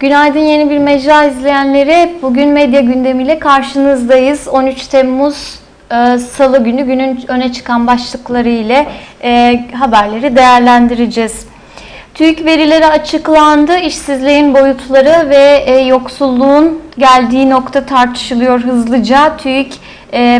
Günaydın yeni bir mecra izleyenleri. Bugün medya gündemiyle karşınızdayız. 13 Temmuz e, Salı günü günün öne çıkan başlıkları ile e, haberleri değerlendireceğiz. TÜİK verileri açıklandı. İşsizliğin boyutları ve e, yoksulluğun geldiği nokta tartışılıyor hızlıca. TÜİK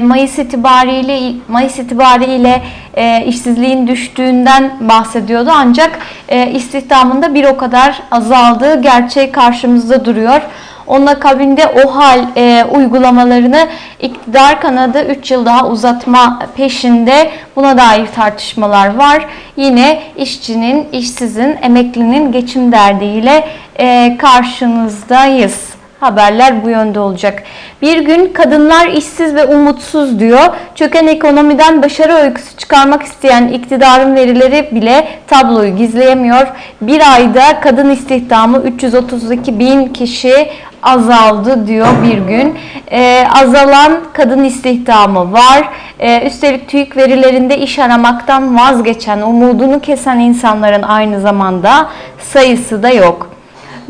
Mayıs itibariyle Mayıs itibariyle e, işsizliğin düştüğünden bahsediyordu. Ancak e, istihdamında bir o kadar azaldığı gerçeği karşımızda duruyor. Onun akabinde OHAL e, uygulamalarını iktidar kanadı 3 yıl daha uzatma peşinde. Buna dair tartışmalar var. Yine işçinin, işsizin, emeklinin geçim derdiyle e, karşınızdayız. Haberler bu yönde olacak. Bir gün kadınlar işsiz ve umutsuz diyor. Çöken ekonomiden başarı öyküsü çıkarmak isteyen iktidarın verileri bile tabloyu gizleyemiyor. Bir ayda kadın istihdamı 332 bin kişi azaldı diyor bir gün. Ee, azalan kadın istihdamı var. Ee, üstelik TÜİK verilerinde iş aramaktan vazgeçen, umudunu kesen insanların aynı zamanda sayısı da yok.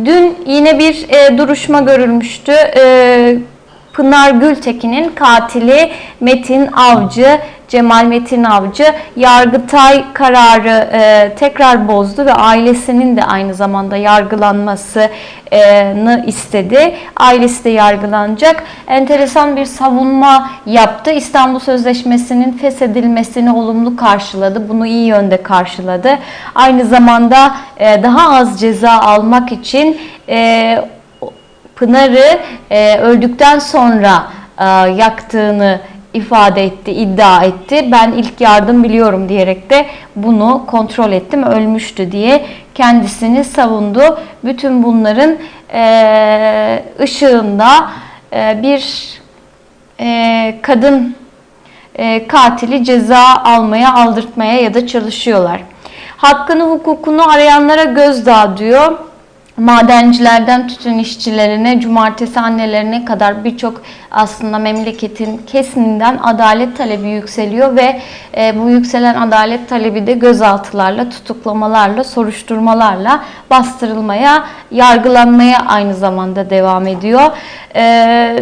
Dün yine bir e, duruşma görülmüştü. E, Pınar Gültekin'in katili Metin Avcı, Cemal Metin Avcı Yargıtay kararı e, tekrar bozdu ve ailesinin de aynı zamanda yargılanmasını istedi. Ailesi de yargılanacak. Enteresan bir savunma yaptı. İstanbul Sözleşmesi'nin feshedilmesini olumlu karşıladı. Bunu iyi yönde karşıladı. Aynı zamanda e, daha az ceza almak için e, Pınar'ı e, öldükten sonra e, yaktığını ifade etti, iddia etti. Ben ilk yardım biliyorum diyerek de bunu kontrol ettim, ölmüştü diye kendisini savundu. Bütün bunların e, ışığında e, bir e, kadın e, katili ceza almaya, aldırtmaya ya da çalışıyorlar. Hakkını, hukukunu arayanlara gözdağı diyor madencilerden tütün işçilerine, cumartesi annelerine kadar birçok aslında memleketin kesiminden adalet talebi yükseliyor ve e, bu yükselen adalet talebi de gözaltılarla, tutuklamalarla, soruşturmalarla bastırılmaya, yargılanmaya aynı zamanda devam ediyor. E,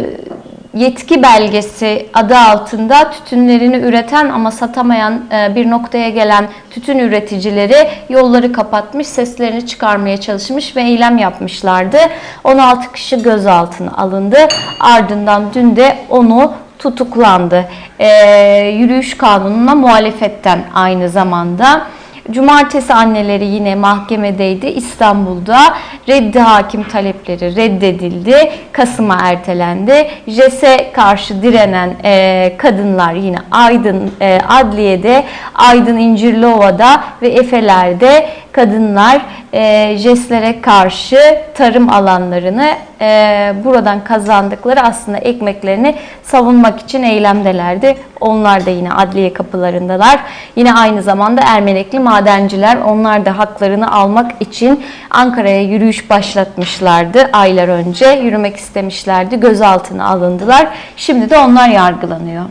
yetki belgesi adı altında tütünlerini üreten ama satamayan e, bir noktaya gelen tütün üreticileri yolları kapatmış, seslerini çıkarmaya çalışmış ve eylem yapmışlardı. 16 kişi gözaltına alındı. Ardından dün de onu tutuklandı. E, yürüyüş kanununa muhalefetten aynı zamanda. Cumartesi anneleri yine mahkemedeydi İstanbul'da. Reddi hakim talepleri reddedildi. Kasım'a ertelendi. JES'e karşı direnen e, kadınlar yine Aydın e, Adliye'de, Aydın İncirliova'da ve Efeler'de kadınlar e, JES'lere karşı tarım alanlarını e, buradan kazandıkları aslında ekmeklerini savunmak için eylemdelerdi. Onlar da yine adliye kapılarındalar. Yine aynı zamanda Ermenekli madenciler onlar da haklarını almak için Ankara'ya yürüyüş başlatmışlardı aylar önce. Yürümek istemişlerdi. Gözaltına alındılar. Şimdi de onlar yargılanıyor.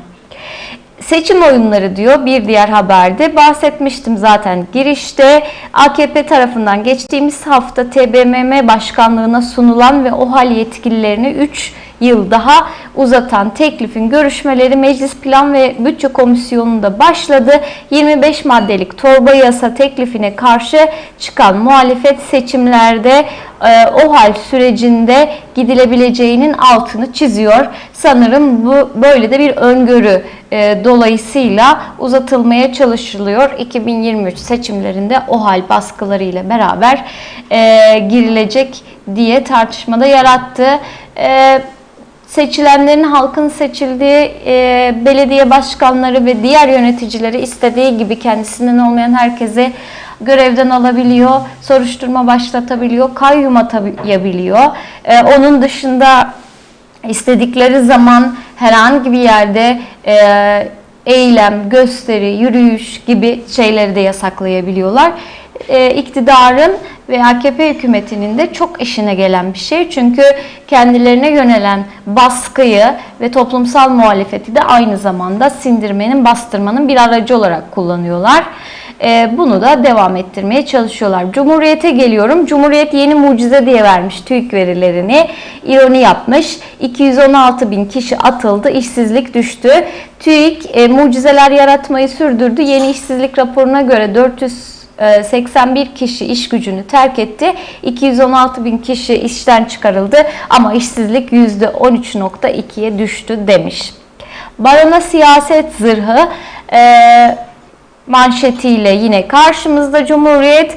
Seçim oyunları diyor bir diğer haberde. Bahsetmiştim zaten girişte. AKP tarafından geçtiğimiz hafta TBMM başkanlığına sunulan ve OHAL yetkililerini 3 yıl daha uzatan teklifin görüşmeleri Meclis Plan ve Bütçe Komisyonu'nda başladı. 25 maddelik torba yasa teklifine karşı çıkan muhalefet seçimlerde e, OHAL sürecinde gidilebileceğinin altını çiziyor. Sanırım bu böyle de bir öngörü e, dolayısıyla uzatılmaya çalışılıyor. 2023 seçimlerinde OHAL baskılarıyla beraber e, girilecek diye tartışmada yarattı. E, seçilenlerin halkın seçildiği e, belediye başkanları ve diğer yöneticileri istediği gibi kendisinden olmayan herkese görevden alabiliyor, soruşturma başlatabiliyor, kayyum atayabiliyor. E, onun dışında istedikleri zaman herhangi bir yerde e, eylem, gösteri, yürüyüş gibi şeyleri de yasaklayabiliyorlar. E, iktidarın ve AKP hükümetinin de çok işine gelen bir şey. Çünkü kendilerine yönelen baskıyı ve toplumsal muhalefeti de aynı zamanda sindirmenin, bastırmanın bir aracı olarak kullanıyorlar. E, bunu da devam ettirmeye çalışıyorlar. Cumhuriyete geliyorum. Cumhuriyet yeni mucize diye vermiş TÜİK verilerini. İroni yapmış. 216 bin kişi atıldı. işsizlik düştü. TÜİK e, mucizeler yaratmayı sürdürdü. Yeni işsizlik raporuna göre 400 81 kişi iş gücünü terk etti. 216 bin kişi işten çıkarıldı ama işsizlik %13.2'ye düştü demiş. Barona siyaset zırhı e, manşetiyle yine karşımızda Cumhuriyet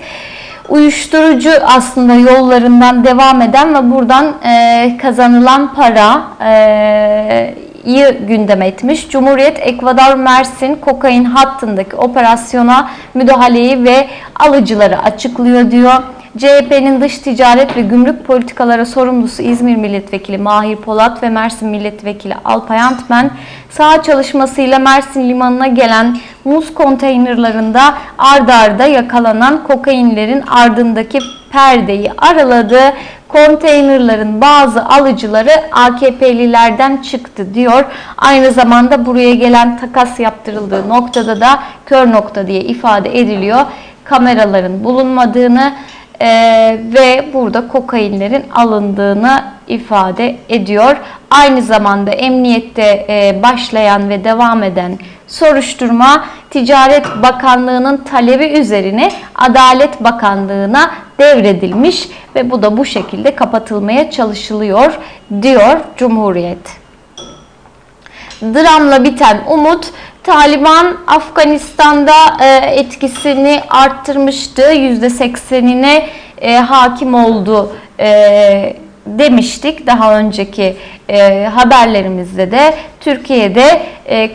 uyuşturucu aslında yollarından devam eden ve buradan e, kazanılan para e, gündem etmiş. Cumhuriyet Ekvador Mersin kokain hattındaki operasyona müdahaleyi ve alıcıları açıklıyor diyor. CHP'nin dış ticaret ve gümrük politikaları sorumlusu İzmir Milletvekili Mahir Polat ve Mersin Milletvekili Alpay Antmen saha çalışmasıyla Mersin limanına gelen muz konteynerlarında ard arda yakalanan kokainlerin ardındaki perdeyi araladı. Konteynerların bazı alıcıları AKP'lilerden çıktı diyor. Aynı zamanda buraya gelen takas yaptırıldığı noktada da kör nokta diye ifade ediliyor. Kameraların bulunmadığını e, ve burada kokainlerin alındığını ifade ediyor. Aynı zamanda emniyette e, başlayan ve devam eden soruşturma Ticaret Bakanlığı'nın talebi üzerine Adalet Bakanlığı'na devredilmiş ve bu da bu şekilde kapatılmaya çalışılıyor diyor Cumhuriyet. Dramla biten umut Taliban Afganistan'da e, etkisini arttırmıştı. %80'ine e, hakim oldu demiştik daha önceki haberlerimizde de. Türkiye'de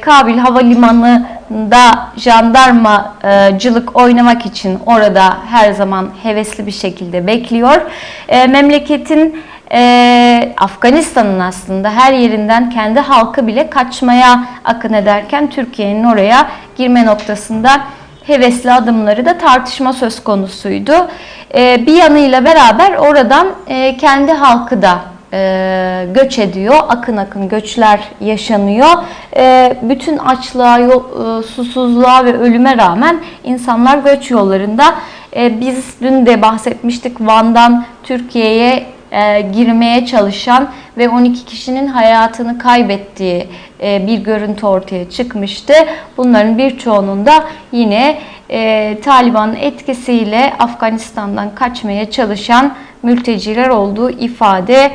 Kabil Havalimanı'nda jandarmacılık oynamak için orada her zaman hevesli bir şekilde bekliyor. Memleketin e, Afganistan'ın aslında her yerinden kendi halkı bile kaçmaya akın ederken Türkiye'nin oraya girme noktasında hevesli adımları da tartışma söz konusuydu. E, bir yanıyla beraber oradan e, kendi halkı da e, göç ediyor. Akın akın göçler yaşanıyor. E, bütün açlığa, susuzluğa ve ölüme rağmen insanlar göç yollarında. Biz dün de bahsetmiştik Van'dan Türkiye'ye e, girmeye çalışan ve 12 kişinin hayatını kaybettiği e, bir görüntü ortaya çıkmıştı. Bunların birçoğunun da yine e, Taliban'ın etkisiyle Afganistan'dan kaçmaya çalışan mülteciler olduğu ifade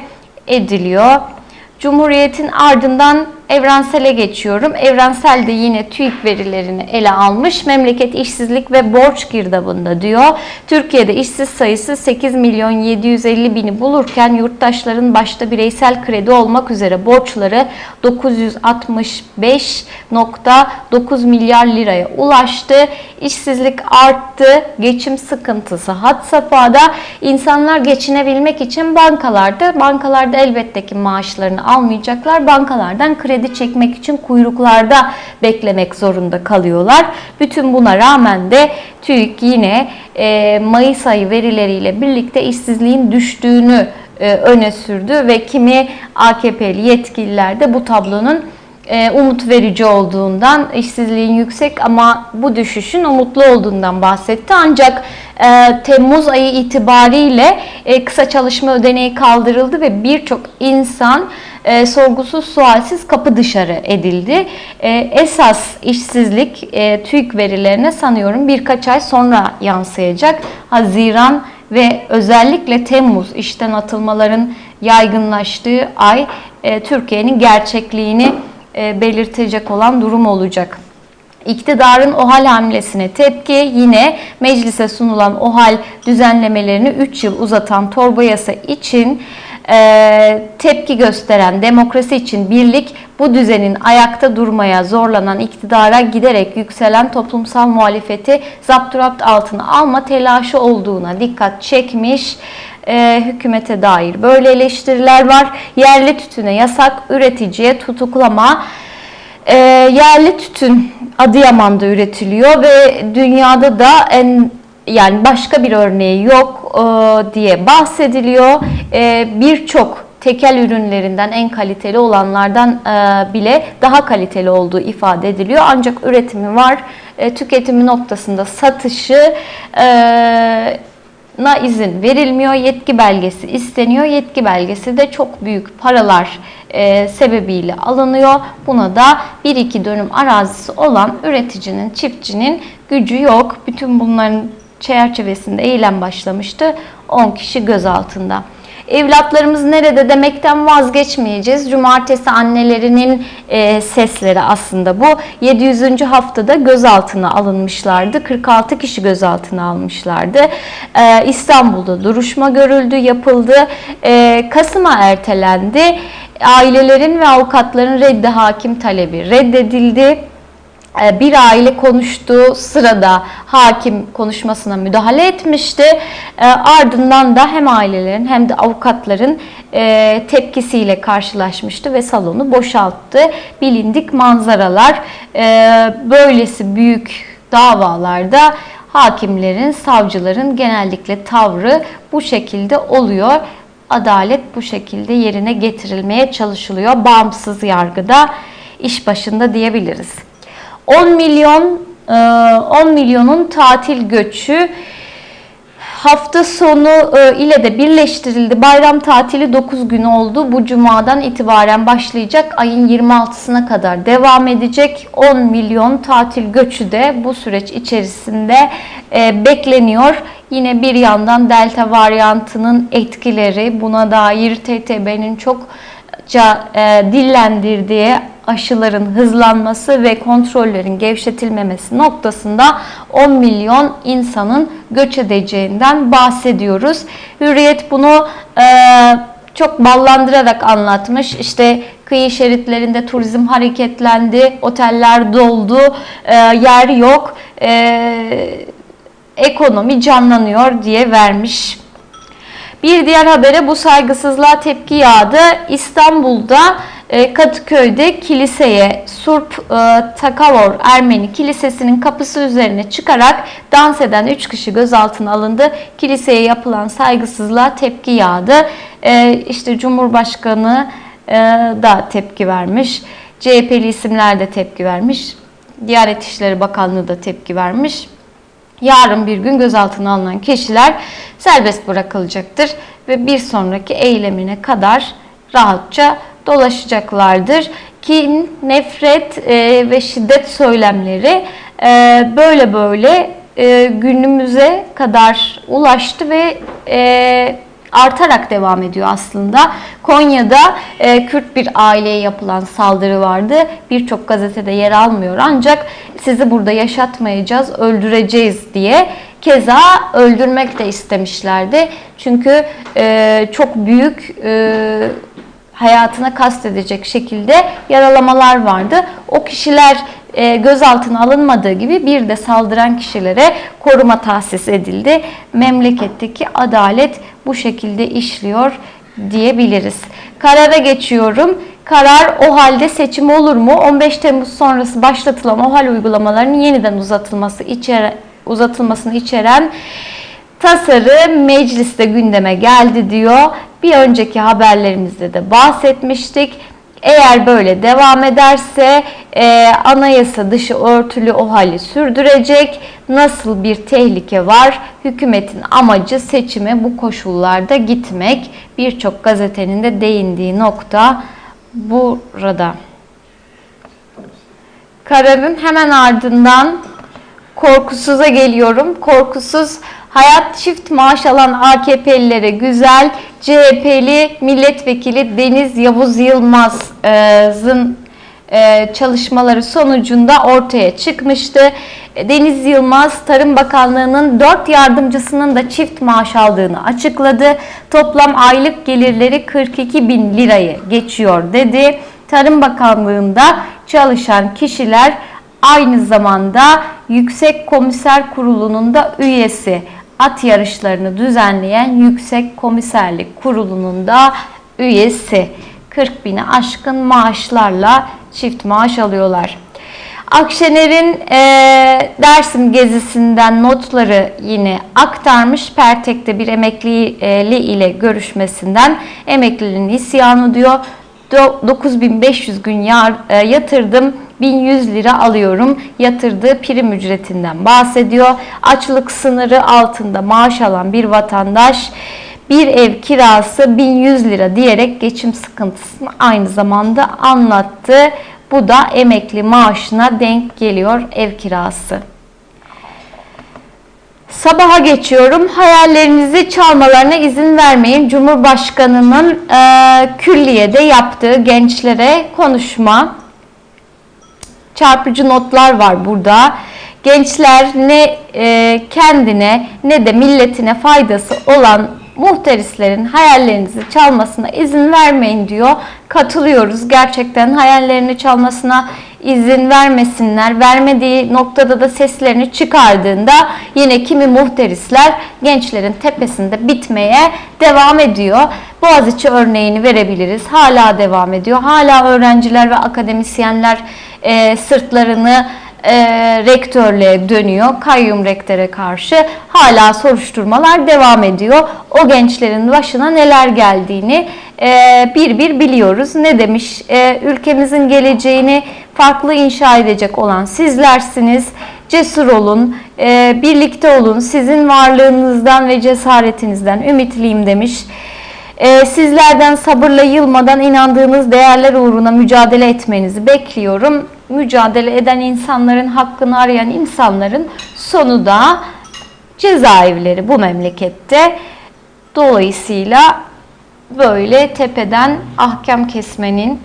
ediliyor. Cumhuriyetin ardından Evrensel'e geçiyorum. Evrensel de yine TÜİK verilerini ele almış. Memleket işsizlik ve borç girdabında diyor. Türkiye'de işsiz sayısı 8 milyon 750 bini bulurken yurttaşların başta bireysel kredi olmak üzere borçları 965.9 milyar liraya ulaştı. İşsizlik arttı. Geçim sıkıntısı had safhada. İnsanlar geçinebilmek için bankalarda, bankalarda elbette ki maaşlarını almayacaklar. Bankalardan kredi kredi çekmek için kuyruklarda beklemek zorunda kalıyorlar. Bütün buna rağmen de TÜİK yine e, Mayıs ayı verileriyle birlikte işsizliğin düştüğünü e, öne sürdü ve kimi AKP'li yetkililer de bu tablonun e, umut verici olduğundan, işsizliğin yüksek ama bu düşüşün umutlu olduğundan bahsetti. Ancak Temmuz ayı itibariyle kısa çalışma ödeneği kaldırıldı ve birçok insan e, sorgusuz sualsiz kapı dışarı edildi. E, esas işsizlik e, TÜİK verilerine sanıyorum birkaç ay sonra yansıyacak. Haziran ve özellikle Temmuz işten atılmaların yaygınlaştığı ay e, Türkiye'nin gerçekliğini e, belirtecek olan durum olacak. İktidarın OHAL hamlesine tepki yine meclise sunulan OHAL düzenlemelerini 3 yıl uzatan torba yasa için e, tepki gösteren Demokrasi için Birlik bu düzenin ayakta durmaya zorlanan iktidara giderek yükselen toplumsal muhalefeti zapturapt altına alma telaşı olduğuna dikkat çekmiş e, hükümete dair böyle eleştiriler var. Yerli tütüne yasak, üreticiye tutuklama. E, yerli tütün Adıyaman'da üretiliyor ve dünyada da en yani başka bir örneği yok e, diye bahsediliyor. E, Birçok tekel ürünlerinden en kaliteli olanlardan e, bile daha kaliteli olduğu ifade ediliyor. Ancak üretimi var e, tüketimi noktasında satışı e, na izin verilmiyor. Yetki belgesi isteniyor. Yetki belgesi de çok büyük paralar sebebiyle alınıyor. Buna da 1-2 dönüm arazisi olan üreticinin, çiftçinin gücü yok. Bütün bunların çerçevesinde eylem başlamıştı. 10 kişi gözaltında. Evlatlarımız nerede demekten vazgeçmeyeceğiz. Cumartesi annelerinin e, sesleri aslında bu. 700. haftada gözaltına alınmışlardı. 46 kişi gözaltına almışlardı. E, İstanbul'da duruşma görüldü, yapıldı. E, Kasım'a ertelendi. Ailelerin ve avukatların reddi hakim talebi reddedildi bir aile konuştuğu sırada hakim konuşmasına müdahale etmişti. E, ardından da hem ailelerin hem de avukatların e, tepkisiyle karşılaşmıştı ve salonu boşalttı. Bilindik manzaralar böylesi büyük davalarda hakimlerin, savcıların genellikle tavrı bu şekilde oluyor. Adalet bu şekilde yerine getirilmeye çalışılıyor. Bağımsız yargıda iş başında diyebiliriz. 10 milyon 10 e, milyonun tatil göçü hafta sonu e, ile de birleştirildi. Bayram tatili 9 gün oldu. Bu cumadan itibaren başlayacak. Ayın 26'sına kadar devam edecek. 10 milyon tatil göçü de bu süreç içerisinde e, bekleniyor. Yine bir yandan delta varyantının etkileri buna dair TTB'nin çok dillendirdiği aşıların hızlanması ve kontrollerin gevşetilmemesi noktasında 10 milyon insanın göç edeceğinden bahsediyoruz. Hürriyet bunu e, çok ballandırarak anlatmış. İşte kıyı şeritlerinde turizm hareketlendi, oteller doldu, e, yer yok, e, ekonomi canlanıyor diye vermiş. Bir diğer habere bu saygısızlığa tepki yağdı. İstanbul'da e, Kadıköy'de kiliseye Surp e, Takavor Ermeni Kilisesi'nin kapısı üzerine çıkarak dans eden 3 kişi gözaltına alındı. Kiliseye yapılan saygısızlığa tepki yağdı. E, işte Cumhurbaşkanı da tepki vermiş. CHP'li isimler de tepki vermiş. Diyanet İşleri Bakanlığı da tepki vermiş. Yarın bir gün gözaltına alınan kişiler serbest bırakılacaktır ve bir sonraki eylemine kadar rahatça dolaşacaklardır. Kin, nefret e, ve şiddet söylemleri e, böyle böyle e, günümüze kadar ulaştı ve artarak devam ediyor aslında. Konya'da e, Kürt bir aileye yapılan saldırı vardı. Birçok gazetede yer almıyor ancak sizi burada yaşatmayacağız, öldüreceğiz diye keza öldürmek de istemişlerdi. Çünkü e, çok büyük e, hayatına kastedecek şekilde yaralamalar vardı. O kişiler gözaltına alınmadığı gibi bir de saldıran kişilere koruma tahsis edildi. Memleketteki adalet bu şekilde işliyor diyebiliriz. Karara geçiyorum. Karar o halde seçim olur mu? 15 Temmuz sonrası başlatılan OHAL uygulamalarının yeniden uzatılması içeren, uzatılmasını içeren tasarı mecliste gündeme geldi diyor. Bir önceki haberlerimizde de bahsetmiştik. Eğer böyle devam ederse e, anayasa dışı örtülü o hali sürdürecek. Nasıl bir tehlike var? Hükümetin amacı seçime bu koşullarda gitmek. Birçok gazetenin de değindiği nokta burada. Kararın hemen ardından korkusuza geliyorum. Korkusuz Hayat çift maaş alan AKP'lilere güzel, CHP'li milletvekili Deniz Yavuz Yılmaz'ın e, çalışmaları sonucunda ortaya çıkmıştı. Deniz Yılmaz Tarım Bakanlığı'nın 4 yardımcısının da çift maaş aldığını açıkladı. Toplam aylık gelirleri 42 bin lirayı geçiyor dedi. Tarım Bakanlığı'nda çalışan kişiler aynı zamanda Yüksek Komiser Kurulu'nun da üyesi at yarışlarını düzenleyen Yüksek Komiserlik Kurulu'nun da üyesi. 40 bini aşkın maaşlarla çift maaş alıyorlar. Akşener'in e, Dersim gezisinden notları yine aktarmış. Pertek'te bir emeklili ile görüşmesinden emeklinin isyanı diyor. 9500 gün e, yatırdım 1100 lira alıyorum. Yatırdığı prim ücretinden bahsediyor. Açlık sınırı altında maaş alan bir vatandaş bir ev kirası 1100 lira diyerek geçim sıkıntısını aynı zamanda anlattı. Bu da emekli maaşına denk geliyor ev kirası. Sabaha geçiyorum. Hayallerinizi çalmalarına izin vermeyin. Cumhurbaşkanının e, külliyede yaptığı gençlere konuşma. Çarpıcı notlar var burada. Gençler ne e, kendine ne de milletine faydası olan muhterislerin hayallerinizi çalmasına izin vermeyin diyor. Katılıyoruz. Gerçekten hayallerini çalmasına izin vermesinler. Vermediği noktada da seslerini çıkardığında yine kimi muhterisler gençlerin tepesinde bitmeye devam ediyor. Boğaziçi örneğini verebiliriz. Hala devam ediyor. Hala öğrenciler ve akademisyenler e, sırtlarını e, rektörlüğe dönüyor. Kayyum rektöre karşı hala soruşturmalar devam ediyor. O gençlerin başına neler geldiğini e, bir bir biliyoruz. Ne demiş? E, ülkemizin geleceğini farklı inşa edecek olan sizlersiniz. Cesur olun, e, birlikte olun. Sizin varlığınızdan ve cesaretinizden ümitliyim demiş. Ee, sizlerden sabırla yılmadan inandığınız değerler uğruna mücadele etmenizi bekliyorum. Mücadele eden insanların, hakkını arayan insanların sonu da cezaevleri bu memlekette. Dolayısıyla böyle tepeden ahkam kesmenin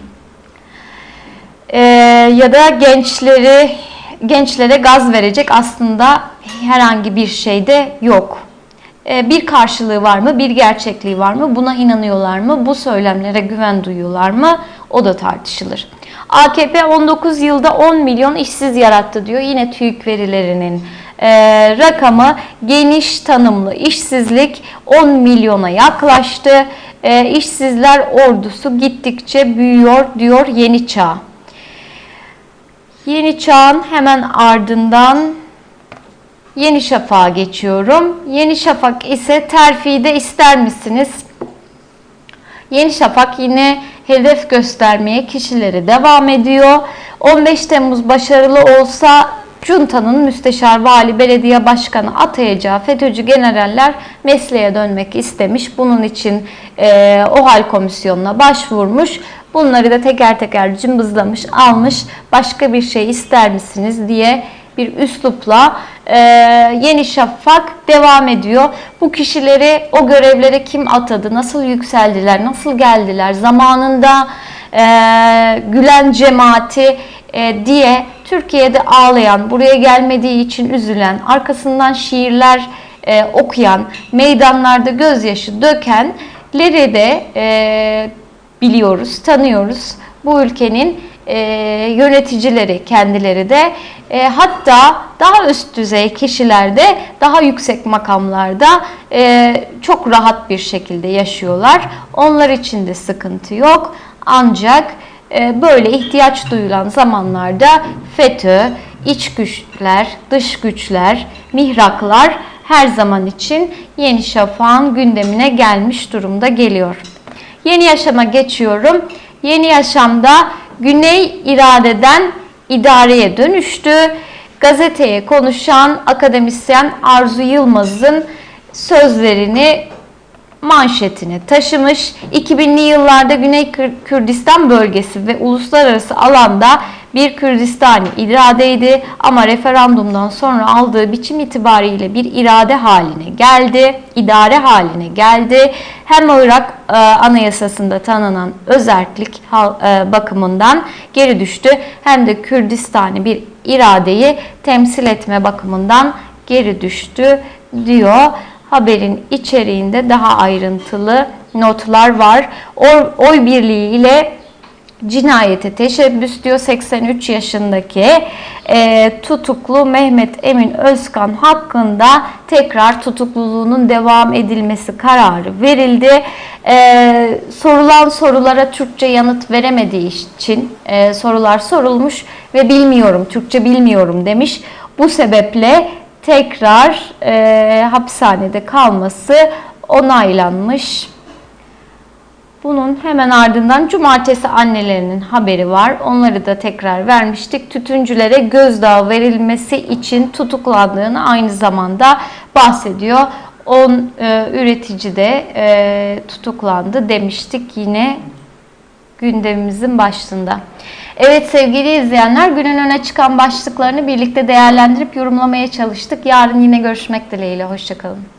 e, ya da gençleri gençlere gaz verecek aslında herhangi bir şey de yok. E, bir karşılığı var mı, bir gerçekliği var mı, buna inanıyorlar mı, bu söylemlere güven duyuyorlar mı o da tartışılır. AKP 19 yılda 10 milyon işsiz yarattı diyor. Yine TÜİK verilerinin e, rakamı geniş tanımlı işsizlik 10 milyona yaklaştı. E, işsizler ordusu gittikçe büyüyor diyor Yeni Çağ. Yeni Çağ'ın hemen ardından Yeni Şafak'a geçiyorum. Yeni Şafak ise terfide ister misiniz? Yeni Şafak yine hedef göstermeye kişileri devam ediyor. 15 Temmuz başarılı olsa Cunta'nın müsteşar vali belediye başkanı atayacağı FETÖ'cü generaller mesleğe dönmek istemiş. Bunun için e, OHAL komisyonuna başvurmuş. Bunları da teker teker cımbızlamış, almış. Başka bir şey ister misiniz diye bir üslupla e, Yeni Şafak devam ediyor. Bu kişileri o görevlere kim atadı, nasıl yükseldiler, nasıl geldiler, zamanında e, Gülen cemaati e, diye Türkiye'de ağlayan, buraya gelmediği için üzülen, arkasından şiirler e, okuyan, meydanlarda gözyaşı dökenleri de e, biliyoruz, tanıyoruz. Bu ülkenin e, yöneticileri kendileri de e, hatta daha üst düzey kişilerde daha yüksek makamlarda e, çok rahat bir şekilde yaşıyorlar. Onlar için de sıkıntı yok. Ancak e, böyle ihtiyaç duyulan zamanlarda FETÖ, iç güçler, dış güçler, mihraklar her zaman için Yeni Şafak'ın gündemine gelmiş durumda geliyor. Yeni yaşama geçiyorum. Yeni yaşamda Güney iradeden idareye dönüştü. Gazeteye konuşan akademisyen Arzu Yılmaz'ın sözlerini manşetine taşımış. 2000'li yıllarda Güney Kürdistan bölgesi ve uluslararası alanda bir Kürdistani iradeydi ama referandumdan sonra aldığı biçim itibariyle bir irade haline geldi, idare haline geldi. Hem Irak e, anayasasında tanınan özellik e, bakımından geri düştü hem de Kürdistani bir iradeyi temsil etme bakımından geri düştü diyor. Haberin içeriğinde daha ayrıntılı notlar var. Oy, oy birliği ile cinayete teşebbüs diyor 83 yaşındaki e, tutuklu Mehmet Emin Özkan hakkında tekrar tutukluluğunun devam edilmesi kararı verildi. E, sorulan sorulara Türkçe yanıt veremediği için e, sorular sorulmuş ve bilmiyorum Türkçe bilmiyorum demiş. Bu sebeple tekrar e, hapishanede kalması onaylanmış. Bunun hemen ardından cumartesi annelerinin haberi var. Onları da tekrar vermiştik. Tütüncülere gözdağı verilmesi için tutuklandığını aynı zamanda bahsediyor. 10 e, üretici de e, tutuklandı demiştik yine gündemimizin başlığında. Evet sevgili izleyenler günün öne çıkan başlıklarını birlikte değerlendirip yorumlamaya çalıştık. Yarın yine görüşmek dileğiyle. Hoşçakalın.